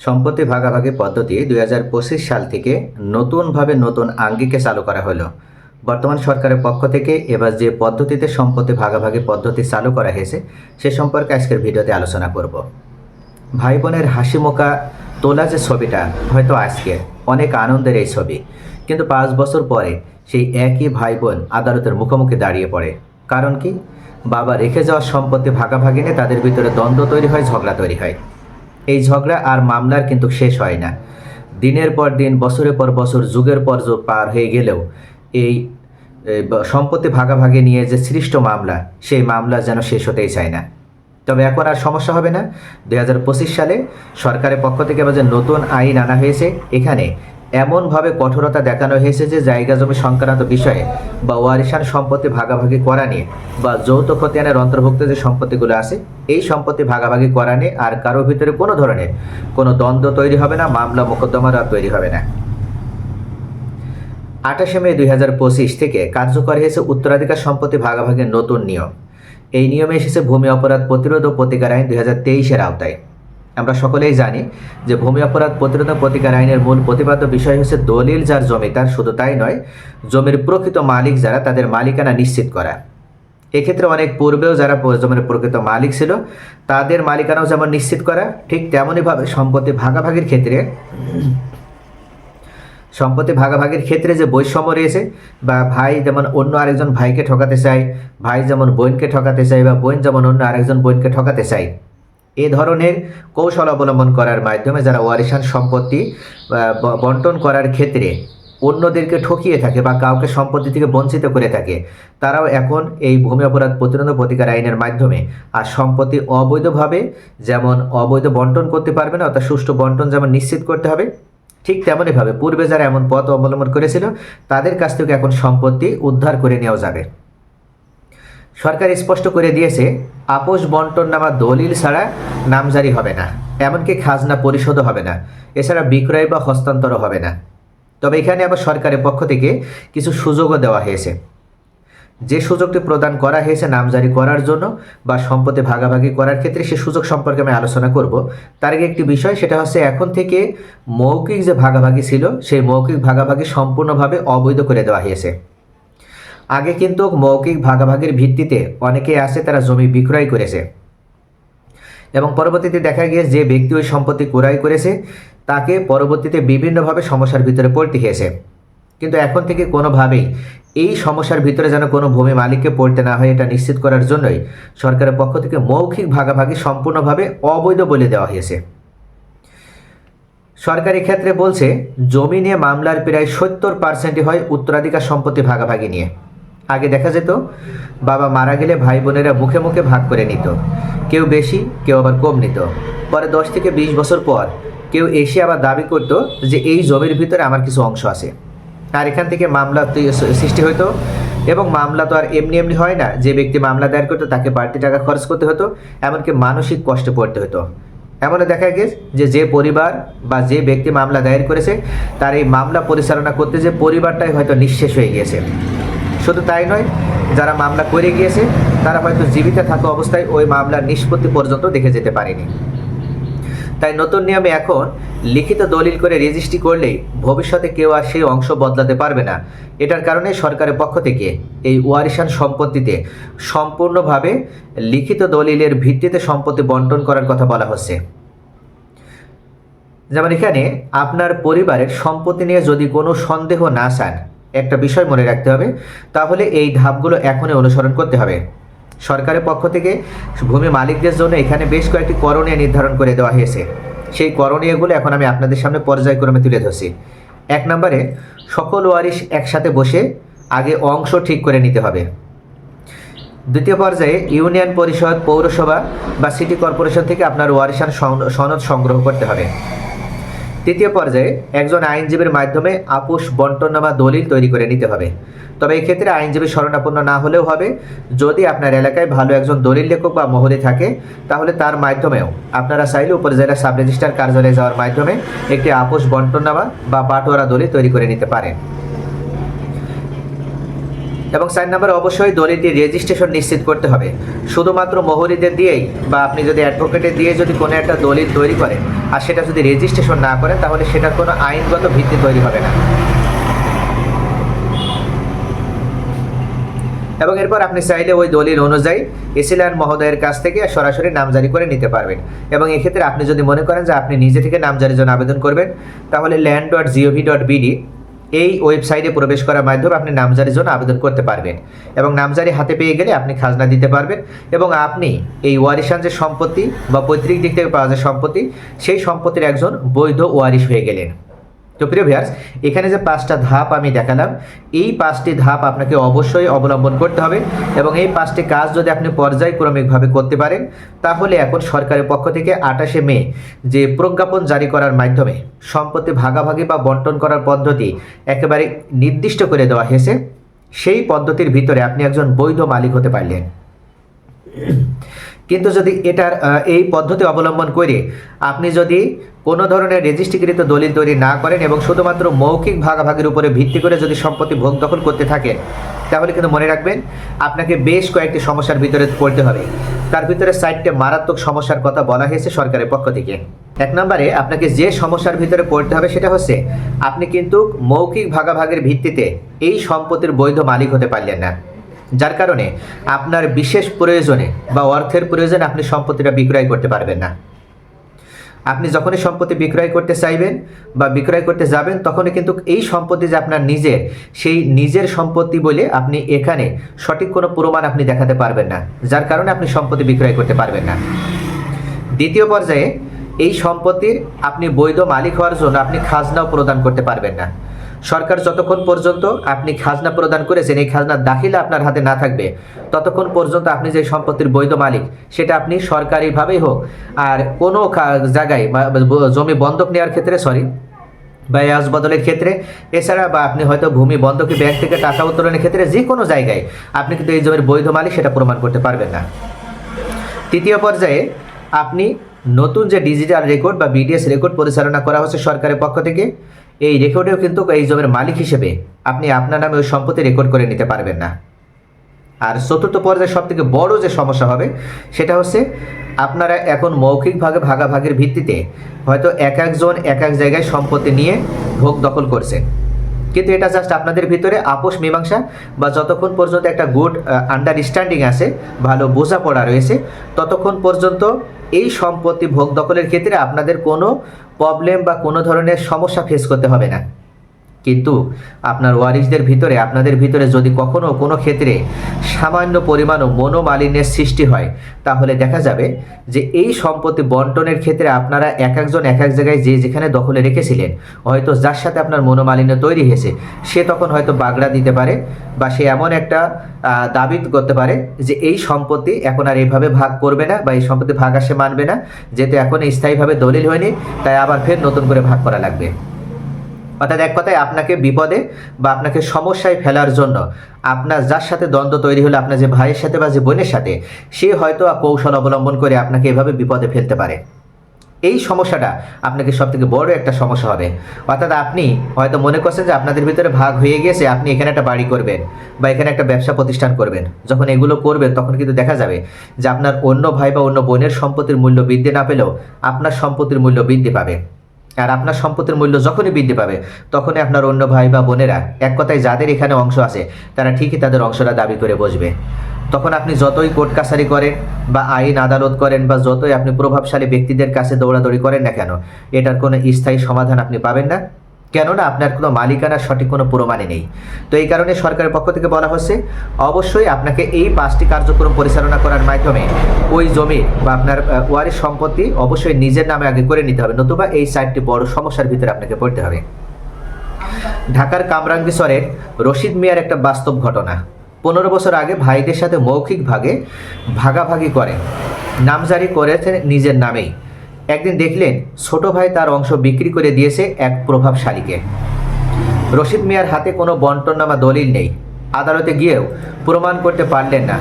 সম্পত্তি ভাগাভাগি পদ্ধতি দুই হাজার পঁচিশ সাল থেকে নতুনভাবে নতুন আঙ্গিকে চালু করা হলো। বর্তমান সরকারের পক্ষ থেকে এবার যে পদ্ধতিতে সম্পত্তি ভাগাভাগি পদ্ধতি চালু করা হয়েছে, সে সম্পর্কে আজকের ভিডিওতে আলোচনা করব। ভাই বোনের হাসি মুখা তোলা যে ছবিটা, হয়তো আজকে অনেক আনন্দের এই ছবি, কিন্তু পাঁচ বছর পরে সেই একই ভাই বোন আদালতের মুখোমুখি দাঁড়িয়ে পড়ে। কারণ কি? বাবা রেখে যাওয়া সম্পত্তি ভাগাভাগি নিয়ে তাদের ভিতরে দ্বন্দ্ব তৈরি হয়, ঝগড়া তৈরি হয়। এই ঝগড়া আর মামলার কিন্তু শেষ হয় না। দিনের পর দিন, বছরের পর বছর, যুগের পর যুগ পার হয়ে গেলেও এই সম্পত্তি ভাগাভাগি নিয়ে যে সৃষ্ট মামলা, সেই মামলা যেন শেষ হতেই চায় না। তবে এখন আর সমস্যা হবে না। দুই হাজার পঁচিশ সালে সরকারের পক্ষ থেকে যে নতুন আইন আনা হয়েছে, এখানে এমনভাবে কঠোরতা দেখানো হয়েছে যে জায়গা জমি সংক্রান্ত বিষয়ে বা ওয়ারিশান সম্পত্তি ভাগাভাগি করা নিয়ে বা যৌথ খতিয়ানের অন্তর্ভুক্ত যে সম্পত্তিগুলো আছে, এই সম্পত্তি ভাগাভাগি করা নিয়ে আর কারোর ভিতরে কোনো ধরনের কোনো দ্বন্দ্ব তৈরি হবে না, মামলা মোকদ্দমার তৈরি হবে না। আঠাশে মে দুই হাজার পঁচিশ থেকে কার্যকর হয়েছে উত্তরাধিকার সম্পত্তি ভাগাভাগির নতুন নিয়ম। এই নিয়মে এসেছে ভূমি অপরাধ প্রতিরোধ ও প্রতিকার আইন দুই হাজার তেইশের আওতায়। আমরা সকলেই জানি যে ভূমি অপরাধ প্রতিরোধ প্রতিকার আইনের মূল প্রতিপাদ্য বিষয় হচ্ছে দলিল যার জমি তার শুধু তাই নয়, জমির প্রকৃত মালিক যারা তাদের মালিকানা নিশ্চিত করা। এক্ষেত্রে অনেক পূর্বেও যারা জমির প্রকৃত মালিক ছিল, তাদের মালিকানাও যেমন নিশ্চিত করা, ঠিক তেমনইভাবে সম্পত্তি ভাগাভাগির ক্ষেত্রে, সম্পত্তি ভাগাভাগির ক্ষেত্রে যে বৈষম্য রয়েছে, বা ভাই যেমন অন্য আরেকজন ভাইকে ঠকাতে চায়, ভাই যেমন বোনকে ঠকাতে চায়, বা বোন যেমন অন্য আরেকজন বোনকে ঠকাতে চায় এ ধরনের কৌশল অবলম্বন করার মাধ্যমে যারা ওয়ারিশান সম্পত্তি বন্টন করার ক্ষেত্রে অন্যদেরকে ঠকিয়ে থাকে বা কাউকে সম্পত্তি থেকে বঞ্চিত করে থাকে, তারাও এখন এই ভূমি অপরাধ প্রতিরোধ প্রতিকার আইনের মাধ্যমে আর সম্পত্তি অবৈধভাবে যেমন অবৈধ বন্টন করতে পারবে না, অর্থাৎ সুষ্ঠু বন্টন যেমন নিশ্চিত করতে হবে, ঠিক তেমনইভাবে পূর্বে যারা এমন পথ অবলম্বন করেছিল, তাদের কাছ থেকে এখন সম্পত্তি উদ্ধার করে নেওয়া যাবে। সরকার স্পষ্ট করে দিয়েছে, আপোষ বন্টন নামা দলিল ছাড়া নামজারি হবে না, এমনকি খাজনা পরিশোধও হবে না, এছাড়া বিক্রয় বা হস্তান্তরও হবে না। তবে এখানে আবার সরকারের পক্ষ থেকে কিছু সুযোগও দেওয়া হয়েছে। যে সুযোগটি প্রদান করা হয়েছে নামজারি করার জন্য বা সম্পত্তি ভাগাভাগি করার ক্ষেত্রে সে সুযোগ সম্পর্কে আমি আলোচনা করব। তার আগে একটি বিষয়, সেটা হচ্ছে এখন থেকে মৌখিক যে ভাগাভাগি ছিল, সেই মৌখিক ভাগাভাগি সম্পূর্ণভাবে অবৈধ করে দেওয়া হয়েছে। আগে কিন্তু মৌখিক ভাগাভাগির ভিত্তিতে অনেকে আছে তারা জমি বিক্রয় করেছে। এবং পরবর্তীতে দেখা গিয়ে যে ব্যক্তি ওই সম্পত্তি ক্রয় করেছে, তাকে পরবর্তীতে বিভিন্নভাবে সমস্যার ভিতরে পড়তে হয়েছে। কিন্তু এখন থেকে কোনোভাবেই এই সমস্যার ভিতরে যেন কোনো ভূমি মালিককে পড়তে না হয়, এটা নিশ্চিত করার জন্যই সরকারের পক্ষ থেকে মৌখিক ভাগাভাগি সম্পূর্ণভাবে অবৈধ বলে দেওয়া হয়েছে। সরকারি ক্ষেত্রে বলছে, জমি নিয়ে মামলার প্রায় সত্তর পার্সেন্টই হয় উত্তরাধিকার সম্পত্তি ভাগাভাগি নিয়ে। আগে দেখা যেত, বাবা মারা গেলে ভাই বোনেরা মুখে মুখে ভাগ করে নিত। কেউ বেশি, কেউ আবার কম নিত। পরে দশ থেকে বিশ বছর পর কেউ এসে আবার দাবি করত যে এই জমির ভিতরে আমার কিছু অংশ আছে। আর এখান থেকে মামলা সৃষ্টি হতো এবং মামলা তো আর এমনি এমনি হয় না। যে ব্যক্তি মামলা দায়ের করতো তাকে বাড়তি টাকা খরচ করতে হতো, এমনকি মানসিক কষ্টে পড়তে হতো। এমনও দেখা গেছে যে যে পরিবার বা যে ব্যক্তি মামলা দায়ের করেছে, তার এই মামলা পরিচালনা করতে যে পরিবারটাই হয়তো নিঃশেষ হয়ে গিয়েছে। শুধু তাই নয়, যারা মামলা করে গিয়েছে, তারা হয়তো জীবিত থাকা অবস্থায় ওই মামলার নিষ্পত্তি পর্যন্ত দেখে যেতে পারেনি। তাই নতুন নিয়মে এখন লিখিত দলিল করে রেজিস্ট্রি করলেই ভবিষ্যতে কেউ আর সেই অংশ বদলাতে পারবে না। এটার কারণে সরকারের পক্ষ থেকে এই ওয়ারিশান সম্পত্তিতে সম্পূর্ণভাবে লিখিত দলিলের ভিত্তিতে সম্পত্তি বন্টন করার কথা বলা হচ্ছে। যেমন এখানে, আপনার পরিবারের সম্পত্তি নিয়ে যদি কোনো সন্দেহ না চান একটা বিষয় মনে রাখতে হবে, তাহলে এই ধাপগুলো এখনই অনুসরণ করতে হবে। সরকারের পক্ষ থেকে ভূমি মালিকদের জন্য এখানে বেশ কয়েকটি করণীয় নির্ধারণ করে দেওয়া হয়েছে। সেই করণীয়গুলো এখন আমি আপনাদের সামনে পর্যায়ক্রমে তুলে ধরছি। এক নম্বরে, সকল ওয়ারিশ একসাথে বসে আগে অংশ ঠিক করে নিতে হবে। দ্বিতীয় পর্যায়ে, ইউনিয়ন পরিষদ, পৌরসভা বা সিটি কর্পোরেশন থেকে আপনার ওয়ারিশান সন- সনদ সংগ্রহ করতে হবে। তৃতীয় পর্যায়ে একজন আইনজীবীর মাধ্যমে আপোষ বন্টননামা দলিল তৈরি করে নিতে হবে। তবে এক্ষেত্রে ক্ষেত্রে আইনজীবী শরণাপন্ন না হলেও হবে। যদি আপনার এলাকায় ভালো একজন দলিল লেখক বা মহলে থাকে, তাহলে তার মাধ্যমেও আপনারা চাইলে উপজেলা জেলা সাব রেজিস্ট্রার কার্যালয়ে যাওয়ার মাধ্যমে একটি আপোষ বন্টননামা বা বাটোয়ারা দলিল তৈরি করে নিতে পারেন। এবং চার নম্বরে অবশ্যই দলিলটি রেজিস্ট্রেশন নিশ্চিত করতে হবে। শুধুমাত্র মহরিদের দিয়েই বা আপনি যদি অ্যাডভোকেটের দিয়ে যদি কোনো একটা দলিল তৈরি করেন আর সেটা যদি রেজিস্ট্রেশন না করেন, তাহলে সেটার কোনো আইনগত ভিত্তি তৈরি হবে না। এবং এরপর আপনি চাইলে ওই দলিল অনুযায়ী এসিলান মহোদয়ের কাছ থেকে সরাসরি নামজারি করে নিতে পারবেন। এবং এক্ষেত্রে আপনি যদি মনে করেন যে আপনি নিজে থেকে নামজারির জন্য আবেদন করবেন, তাহলে land dot GOV dot BD এই ওয়েবসাইটে প্রবেশ করার মাধ্যমে আপনি নামজারির জন্য আবেদন করতে পারবেন এবং নামজারি হাতে পেয়ে গেলে আপনি খাজনা দিতে পারবেন এবং আপনি এই ওয়ারিশান যে সম্পত্তি বা পৈতৃক দিক থেকে পাওয়া যায় সম্পত্তি, সেই সম্পত্তির একজন বৈধ ওয়ারিশ হয়ে গেলেন। তো প্রিয় ভিয়ার্স এখানে যে পাঁচটা ধাপ আমি দেখালাম, এই পাঁচটি ধাপ আপনাকে অবশ্যই অবলম্বন করতে হবে এবং এই পাঁচটি কাজ যদি আপনি পর্যায়ক্রমিকভাবে করতে পারেন, তাহলে এখন সরকারের পক্ষ থেকে আঠাশে মে যে প্রজ্ঞাপন জারি করার মাধ্যমে সম্পত্তি ভাগাভাগি বা বন্টন করার পদ্ধতি একেবারে নির্দিষ্ট করে দেওয়া হয়েছে, সেই পদ্ধতির ভিতরে আপনি একজন বৈধ মালিক হতে পারলেন। কিন্তু যদি এটার এই পদ্ধতি অবলম্বন করে আপনি যদি কোনো ধরনের রেজিস্ট্রিকৃত দলিল তৈরি না করেন এবং শুধুমাত্র মৌখিক ভাগাভাগির উপরে ভিত্তি করে যদি সম্পত্তি ভোগ দখল করতে থাকেন তাহলে কিন্তু মনে রাখবেন আপনাকে বেশ কয়েকটি সমস্যার ভিতরে পড়তে হবে। তার ভিতরে সাইটটে মারাত্মক সমস্যার কথা বলা হয়েছে সরকারের পক্ষ থেকে। এক নম্বরে আপনাকে যে সমস্যার ভিতরে পড়তে হবে সেটা হচ্ছে আপনি কিন্তু মৌখিক ভাগাভাগের ভিত্তিতে এই সম্পত্তির বৈধ মালিক হতে পারলেন না। যার কারণে আপনার বিশেষ প্রয়োজনে বা অর্থের প্রয়োজনে আপনি সম্পত্তিটা বিক্রয় করতে পারবেন না। আপনি যখনই সম্পত্তি বিক্রয় করতে চাইবেন বা বিক্রয় করতে যাবেন, তখনই কিন্তু এই সম্পত্তি যে আপনার নিজের, সেই নিজের সম্পত্তি বলে আপনি এখানে সঠিক কোনো প্রমাণ আপনি দেখাতে পারবেন না, যার কারণে আপনি সম্পত্তি বিক্রয় করতে পারবেন না। দ্বিতীয় পর্যায়ে এই সম্পত্তির আপনি বৈধ মালিক হওয়ার জন্য আপনি খাজনাও প্রদান করতে পারবেন না। সরকার যতক্ষণ পর্যন্ত আপনি খাজনা প্রদান করেছেন, এই খাজনার দাখিলা আপনার হাতে না থাকবে, ততক্ষণ পর্যন্ত আপনি যে সম্পত্তির বৈধ মালিক, সেটা আপনি সরকারিভাবেই হোক। আর কোনো জায়গায় জমি বন্ধক নেওয়ার ক্ষেত্রে সরি বা ইয়াজ বদলের ক্ষেত্রে, এছাড়া বা আপনি হয়তো ভূমি বন্ধকি ব্যাংক থেকে টাকা উত্তোলনের ক্ষেত্রে যে কোনো জায়গায়, আপনি কিন্তু এই জমির বৈধ মালিক, সেটা প্রমাণ করতে পারবেন না। তৃতীয় পর্যায়ে, আপনি নতুন যে ডিজিটাল রেকর্ড বা বিডিএস রেকর্ড পরিচালনা করা হচ্ছে সরকারের পক্ষ থেকে এই রেকর্ডেও কিন্তু এই জমির মালিক হিসেবে আপনি আপনার নামে ওই সম্পত্তি রেকর্ড করে নিতে পারবেন না। আর চতুর্থ পর্যায়ে সব থেকে বড় যে সমস্যা হবে, সেটা হচ্ছে আপনারা এখন মৌখিকভাবে ভাগাভাগির ভিত্তিতে হয়তো এক একজন এক এক জায়গায় সম্পত্তি নিয়ে ভোগ দখল করছেন। কিন্তু এটা জাস্ট আপনাদের ভিতরে আপোষ, মীমাংসা বা যতক্ষণ পর্যন্ত একটা গুড আন্ডারস্ট্যান্ডিং আছে, ভালো বোঝাপড়া রয়েছে, ততক্ষণ পর্যন্ত এই সম্পত্তি ভোগ দখলের ক্ষেত্রে আপনাদের কোনো প্রবলেম বা কোনো ধরনের সমস্যা ফেস করতে হবে না। কিন্তু আপনার ওয়ারিসদের ভিতরে, আপনাদের ভিতরে যদি কখনো কোনো ক্ষেত্রে সামান্য পরিমাণও মনোমালিন্যের সৃষ্টি হয়, তাহলে দেখা যাবে যে এই সম্পত্তি বন্টনের ক্ষেত্রে আপনারা এক একজন এক এক জায়গায় যে যেখানে দখলে রেখেছিলেন, হয়তো যার সাথে আপনার মনোমালিন্য তৈরি হয়েছে, সে তখন হয়তো বাগড়া দিতে পারে বা সে এমন একটা দাবি করতে পারে যে এই সম্পত্তি এখন আর এইভাবে ভাগ করবে না বা এই সম্পত্তি ভাগ আসে মানবে না, যেহেতু এখন স্থায়ীভাবে দলিল হয়নি, তাই আবার ফের নতুন করে ভাগ করা লাগবে। অর্থাৎ এক কথায় আপনাকে বিপদে বা আপনাকে সমস্যায় ফেলার জন্য আপনার যার সাথে দ্বন্দ্ব তৈরি হলো আপনার যে ভাইয়ের সাথে বা যে বোনের সাথে, সে হয়তো কৌশল অবলম্বন করে আপনাকে এভাবে বিপদে ফেলতে পারে। এই সমস্যাটা আপনাকে সব থেকে বড় একটা সমস্যা হবে। অর্থাৎ আপনি হয়তো মনে করছেন যে আপনাদের ভিতরে ভাগ হয়ে গিয়েছে, আপনি এখানে একটা বাড়ি করবেন বা এখানে একটা ব্যবসা প্রতিষ্ঠান করবেন। যখন এগুলো করবেন, তখন কিন্তু দেখা যাবে যে আপনার অন্য ভাই বা অন্য বোনের সম্পত্তির মূল্য বৃদ্ধি না পেলেও আপনার সম্পত্তির মূল্য বৃদ্ধি পাবে। আর আপনার সম্পত্তির মূল্য যখনই বৃদ্ধি পাবে, তখনই আপনার অন্য ভাই বা বোনেরা, এক কথায় যাদের এখানে অংশ আছে, তারা ঠিকই তাদের অংশটা দাবি করে বসবে। তখন আপনি যতই কোর্ট কাছারি করেন বা আইন আদালত করেন বা যতই আপনি প্রভাবশালী ব্যক্তিদের কাছে দৌড়াদৌড়ি করেন না কেন, এটার কোনো স্থায়ী সমাধান আপনি পাবেন না। কেননা আপনার কোনো মালিকানার সঠিক কোনো প্রমাণে নেই। তো এই কারণে সরকারের পক্ষ থেকে বলা হচ্ছে অবশ্যই আপনাকে এই পাঁচটি কার্যক্রম পরিচালনা করার মাধ্যমে ওই জমি বা আপনার আহ, ওয়ারিশ সম্পত্তি অবশ্যই নিজের নামে আগে করে নিতে হবে নতুবা এই চারটি বড় সমস্যার ভিতরে আপনাকে পড়তে হবে। ঢাকার কামরাঙ্গীশ্বরের রশিদ মিয়ার একটা বাস্তব ঘটনা। পনেরো বছর আগে ভাইদের সাথে মৌখিক ভাগে ভাগাভাগি করেন নামজারি করেছেন নিজের নামেই। একদিন দেখলেন ছোট ভাই তার অংশ বিক্রি করে দিয়েছে এক প্রভাবশালীকে। রশিদ মিয়ার হাতে কোনো বন্টননামা দলিল নেই। আদালতে গিয়েও প্রমাণ করতে পারলেন না।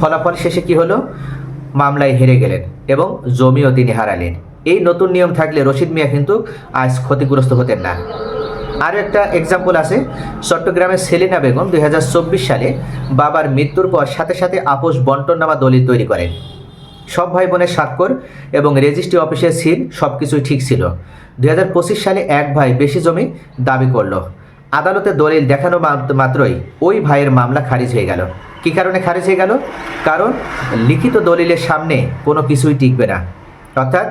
ফলাফল শেষে কি হলো? মামলায় হেরে গেলেন এবং জমিও তিনি হারালেন। এই নতুন নিয়ম থাকলে রশিদ মিয়া কিন্তু আজ ক্ষতিগ্রস্ত হতেন না। আরও একটা এক্সাম্পল আছে। চট্টগ্রামের সেলিনা বেগম দুই হাজার চব্বিশ সালে বাবার মৃত্যুর পর সাথে সাথে আপোষ বন্টননামা দলিল তৈরি করেন। সব ভাই বোনের স্বাক্ষর এবং রেজিস্ট্রি অফিসের সিল সব কিছুই ঠিক ছিল। দু হাজার পঁচিশ সালে এক ভাই বেশি জমি দাবি করল। আদালতে দলিল দেখানো মাত্রই ওই ভাইয়ের মামলা খারিজ হয়ে গেল। কী কারণে খারিজ হয়ে গেল? কারণ লিখিত দলিলের সামনে কোনো কিছুই টিকবে না। অর্থাৎ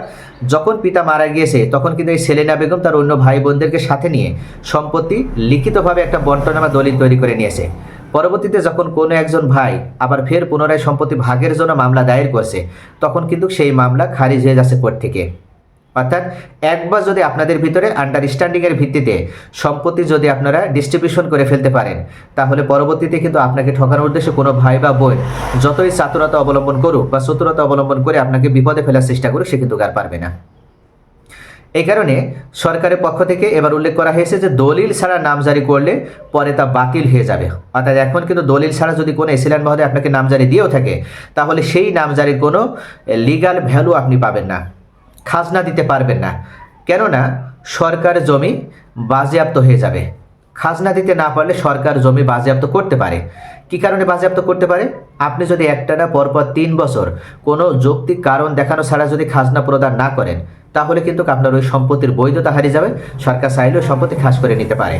যখন পিতা মারা গিয়েছে, তখন কিন্তু এই সেলেনা বেগম তার অন্য ভাই বোনদেরকে সাথে নিয়ে সম্পত্তি লিখিতভাবে একটা বন্টনামা দলিল তৈরি করে নিয়েছে। পরবর্তীতে যখন কোনো একজন ভাই আবার ফের পুনরায় সম্পত্তি ভাগের জন্য মামলা দায়ের করছে, তখন কিন্তু সেই মামলা খারিজ হয়ে যাচ্ছে কোর্ট থেকে। অর্থাৎ একবার যদি আপনাদের ভিতরে আন্ডারস্ট্যান্ডিংয়ের ভিত্তিতে সম্পত্তি যদি আপনারা ডিস্ট্রিবিউশন করে ফেলতে পারেন, তাহলে পরবর্তীতে কিন্তু আপনাকে ঠকানোর উদ্দেশ্যে কোনো ভাই বা বোন যতই চাতুরতা অবলম্বন করুক বা চতুরতা অবলম্বন করে আপনাকে বিপদে ফেলার চেষ্টা করুক, সে কিন্তু আর পারবে না। এই কারণে সরকারের পক্ষ থেকে এবার উল্লেখ করা হয়েছে যে দলিল ছাড়া নামজারি করলে পরে তা বাতিল হয়ে যাবে। অর্থাৎ এখন কিন্তু দলিল ছাড়া যদি কোনো এসিল্যান্ড মহোদয় আপনাকে নামজারি দিয়েও থাকে, তাহলে সেই নামজারির কোনো লিগাল ভ্যালু আপনি পাবেন না, খাজনা দিতে পারবেন না। কেননা সরকার জমি বাজেয়াপ্ত হয়ে যাবে। খাজনা দিতে না পারলে সরকার জমি বাজেয়াপ্ত করতে পারে। কি কারণে বাজেয়াপ্ত করতে পারে? আপনি যদি একটানা পরপর তিন বছর কোনো যৌক্তিক কারণ দেখানো ছাড়া যদি খাজনা প্রদান না করেন তাহলে কিন্তু আপনার ওই সম্পত্তির বৈধতা হারিয়ে যাবে। সরকার চাইলেও সম্পত্তি খাস করে নিতে পারে।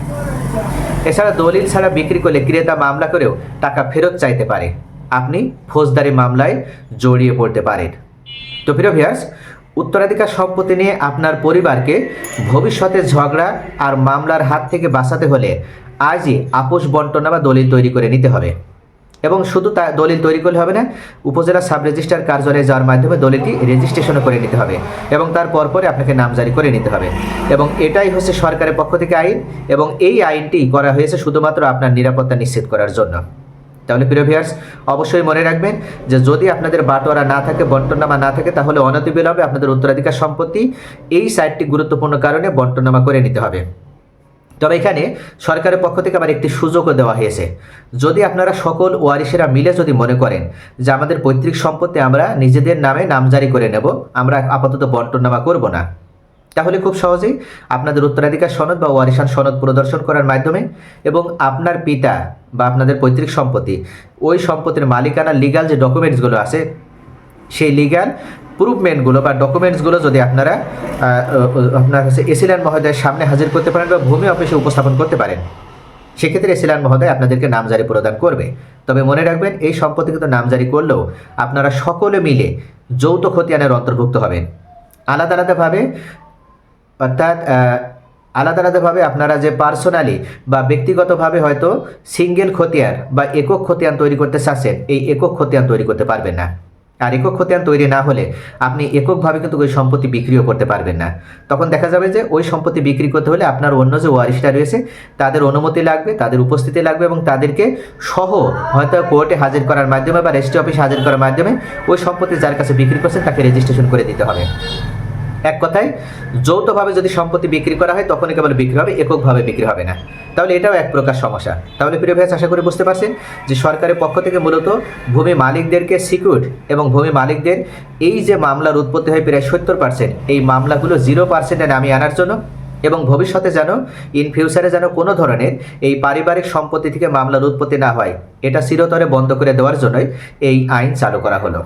এছাড়া দলিল ছাড়া বিক্রি করলে ক্রেতা মামলা করেও টাকা ফেরত চাইতে পারে। আপনি ফৌজদারি মামলায় জড়িয়ে পড়তে পারেন। তো প্রিয় উত্তরাধিকার সম্পত্তি নিয়ে আপনার পরিবারকে ভবিষ্যতে ঝগড়া আর মামলার হাত থেকে বাঁচাতে হলে আজই আপোষ বন্টনা বা দলিল তৈরি করে নিতে হবে। এবং শুধু তা দলিল তৈরি করলে হবে না, উপজেলা সাব রেজিস্ট্রার কার্যালয়ে যাওয়ার মাধ্যমে দলিলটি রেজিস্ট্রেশনও করে নিতে হবে এবং তার পরপরে আপনাকে নামজারি করে নিতে হবে। এবং এটাই হচ্ছে সরকারের পক্ষ থেকে আইন এবং এই আইনটি করা হয়েছে শুধুমাত্র আপনার নিরাপত্তা নিশ্চিত করার জন্য। তাহলে প্রিয় ভিয়ার্স অবশ্যই মনে রাখবেন যে যদি আপনাদের বাটোয়ারা না থাকে বন্টনামা না থাকে, তাহলে অনতিবিলম্বে আপনাদের উত্তরাধিকার সম্পত্তি এই সাইটটি গুরুত্বপূর্ণ কারণে বন্টনামা করে নিতে হবে। তবে এখানে সরকারের পক্ষ থেকে আবার একটি সুযোগও দেওয়া হয়েছে। যদি আপনারা সকল ওয়ারিশেরা মিলে যদি মনে করেন যে আমাদের পৈতৃক সম্পত্তি আমরা নিজেদের নামে নামজারি করে নেব, আমরা আপাতত বন্টনামা করব না। তাহলে খুব সহজেই আপনাদের উত্তরাধিকার সনদ বা ওয়ারিশান সনদ প্রদর্শন করার মাধ্যমে এবং আপনার পিতা বা আপনাদের পৈতৃক সম্পত্তি, ওই সম্পত্তির মালিকানা লিগাল যে ডকুমেন্টসগুলো আছে, সেই লিগাল প্রুভমেন্টগুলো বা ডকুমেন্টসগুলো যদি আপনারা আপনার হচ্ছে এসিলান মহোদয়ের সামনে হাজির করতে পারেন বা ভূমি অফিসে উপস্থাপন করতে পারেন, সেক্ষেত্রে এসিল্যান্ড মহোদয় আপনাদেরকে নামজারি প্রদান করবে। তবে মনে রাখবেন, এই সম্পত্তি কিন্তু নামজারি করলেও আপনারা সকলে মিলে যৌথ খতিয়ানের অন্তর্ভুক্ত হবেন। আলাদা আলাদাভাবে, অর্থাৎ আলাদা আলাদাভাবে আপনারা যে পার্সোনালি বা ব্যক্তিগতভাবে হয়তো সিঙ্গেল খতিয়ান বা একক খতিয়ান তৈরি করতে চাচ্ছেন, এই একক খতিয়ান তৈরি করতে পারবেন না। আর একক খতিয়ান তৈরি না হলে আপনি এককভাবে কিন্তু ওই সম্পত্তি বিক্রিও করতে পারবেন না। তখন দেখা যাবে যে ওই সম্পত্তি বিক্রি করতে হলে আপনার অন্য যে ওয়ারিশটা রয়েছে, তাদের অনুমতি লাগবে, তাদের উপস্থিতি লাগবে এবং তাদেরকে সহ হয়তো কোর্টে হাজির করার মাধ্যমে বা রেজিস্ট্রি অফিসে হাজির করার মাধ্যমে ওই সম্পত্তি যার কাছে বিক্রি করছে তাকে রেজিস্ট্রেশন করে দিতে হবে। এক কথায়, যৌথভাবে যদি সম্পত্তি বিক্রি করা হয়, তখনই কেবল বিক্রি হবে, এককভাবে বিক্রি হবে না। তাহলে এটাও এক প্রকার সমস্যা। তাহলে প্রিয় ভাই আশা করি বুঝতে পারছেন যে সরকারের পক্ষ থেকে মূলত ভূমি মালিকদেরকে সিকিউর এবং ভূমি মালিকদের এই যে মামলার উৎপত্তি হয় প্রায় সত্তর পার্সেন্ট এই মামলাগুলো জিরো পার্সেন্টে নামিয়ে আনার জন্য এবং ভবিষ্যতে যেন ইন ফিউচারে যেন কোনো ধরনের এই পারিবারিক সম্পত্তি থেকে মামলার উৎপত্তি না হয়, এটা চিরতরে বন্ধ করে দেওয়ার জন্যই এই আইন চালু করা হলো।